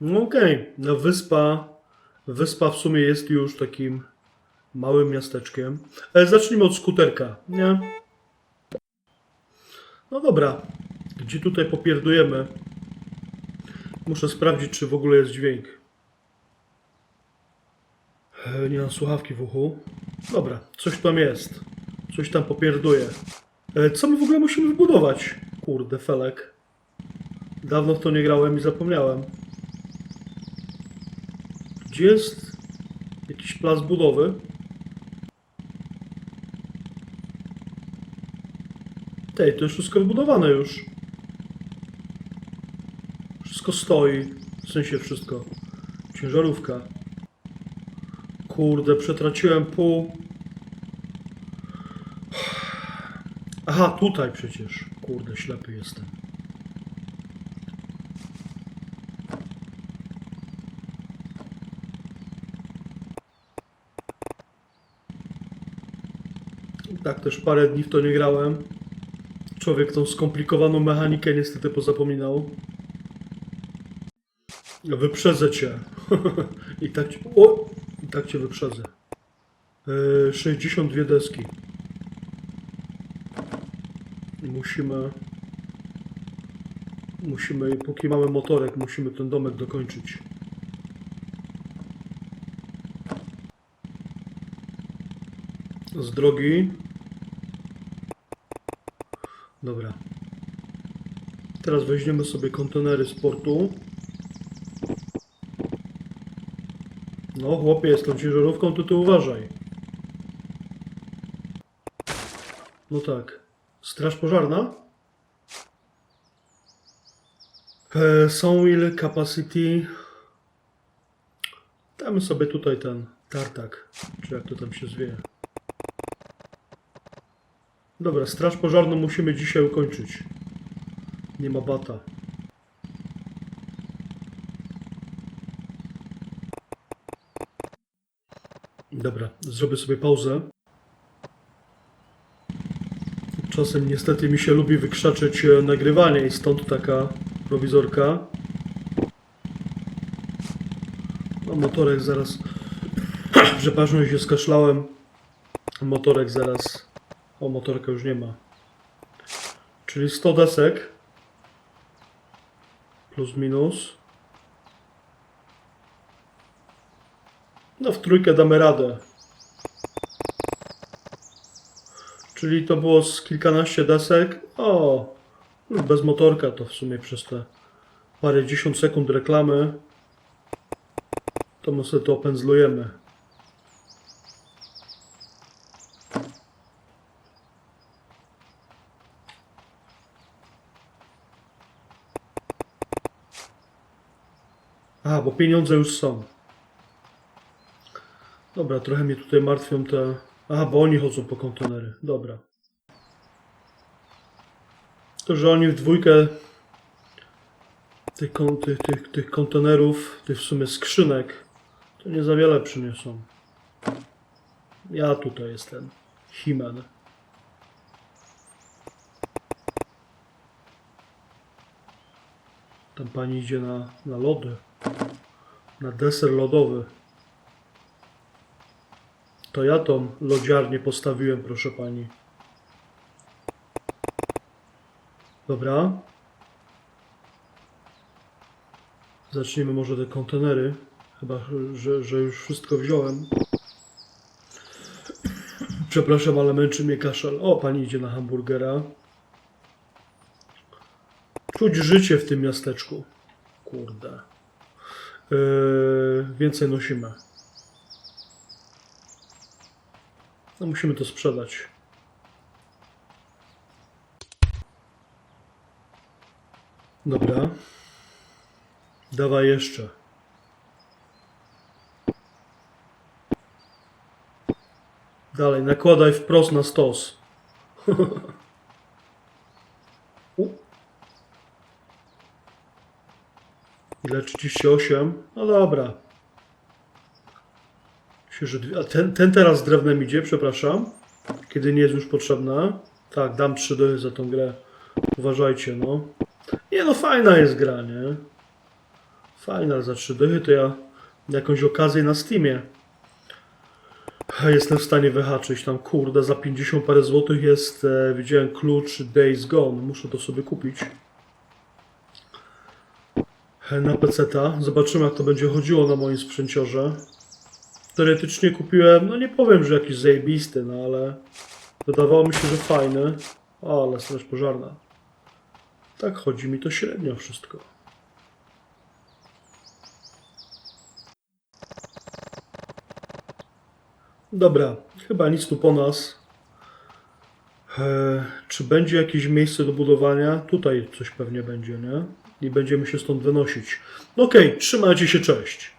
No okej, no wyspa, wyspa w sumie jest już takim małym miasteczkiem. Ale zacznijmy od skuterka, nie? No dobra, gdzie tutaj popierdujemy? Muszę sprawdzić, czy w ogóle jest dźwięk. E, Nie mam słuchawki w uchu. Dobra, coś tam jest. Coś tam popierduje. E, Co my w ogóle musimy wybudować? Kurde, felek. Dawno w to nie grałem i zapomniałem. Gdzie jest jakiś plac budowy? Tej, to jest wszystko wybudowane już. Wszystko stoi. W sensie wszystko. Ciężarówka. Kurde, przetraciłem pół. Aha, tutaj przecież. Kurde, ślepy jestem. Tak też parę dni w to nie grałem. Człowiek tą skomplikowaną mechanikę niestety pozapominał. Wyprzedzę cię. I tak cię... O! I tak cię wyprzedzę. Yy, 62 deski. Musimy... Musimy, póki mamy motorek, musimy ten domek dokończyć. Z drogi. Dobra. Teraz weźmiemy sobie kontenery z portu. No, chłopie, z tą ciężarówką to ty uważaj. No tak. Straż pożarna? E, ile capacity? Damy sobie tutaj ten tartak, czy jak to tam się zwie. Dobra, straż pożarną musimy dzisiaj ukończyć. Nie ma bata. Dobra, zrobię sobie pauzę. Czasem niestety mi się lubi wykrzaczyć e, nagrywanie i stąd taka prowizorka. No motorek zaraz... Przepraszam, się skaszlałem. Motorek zaraz... O, motorka już nie ma. Czyli 100 desek. Plus minus. No w trójkę damy radę. Czyli to było z kilkanaście desek. O, już bez motorka to w sumie przez te parę dziesiąt sekund reklamy. To my sobie to opędzlujemy. A, bo pieniądze już są. Dobra, trochę mnie tutaj martwią te... Aha, bo oni chodzą po kontenery. Dobra. To, że oni w dwójkę tych, tych, tych, tych kontenerów, tych w sumie skrzynek, to nie za wiele przyniosą. Ja tutaj jestem. Himen. Tam pani idzie na, na lody. Na deser lodowy. To ja tą lodziarnię postawiłem, proszę pani. Dobra. Zacznijmy może te kontenery. Chyba, że, że już wszystko wziąłem. Przepraszam, ale męczy mnie kaszel. O, pani idzie na hamburgera. Czuć życie w tym miasteczku. Kurde. Yy, więcej nosimy. No musimy to sprzedać. Dobra. Dawaj jeszcze. Dalej, nakładaj wprost na stos. Ile? 38? No dobra. Myślę, że dwie- A ten, ten teraz z drewnem idzie, przepraszam. Kiedy nie jest już potrzebna. Tak, dam 3 do za tą grę. Uważajcie, no. Nie no, fajna jest gra, nie? Fajne, ale za 3 dychy to ja jakąś okazję na Steamie jestem w stanie wyhaczyć. Tam kurde, za 50 parę złotych jest, e, widziałem klucz Days Gone. Muszę to sobie kupić. Na PC-ta. Zobaczymy jak to będzie chodziło na moim sprzęciorze. Teoretycznie kupiłem, no nie powiem, że jakiś zajebisty, no ale wydawało mi się, że fajny. O, ale straż pożarna. Tak chodzi mi to średnio wszystko. Dobra, chyba nic tu po nas. E, czy będzie jakieś miejsce do budowania? Tutaj coś pewnie będzie, nie? I będziemy się stąd wynosić. No Okej, trzymajcie się, cześć.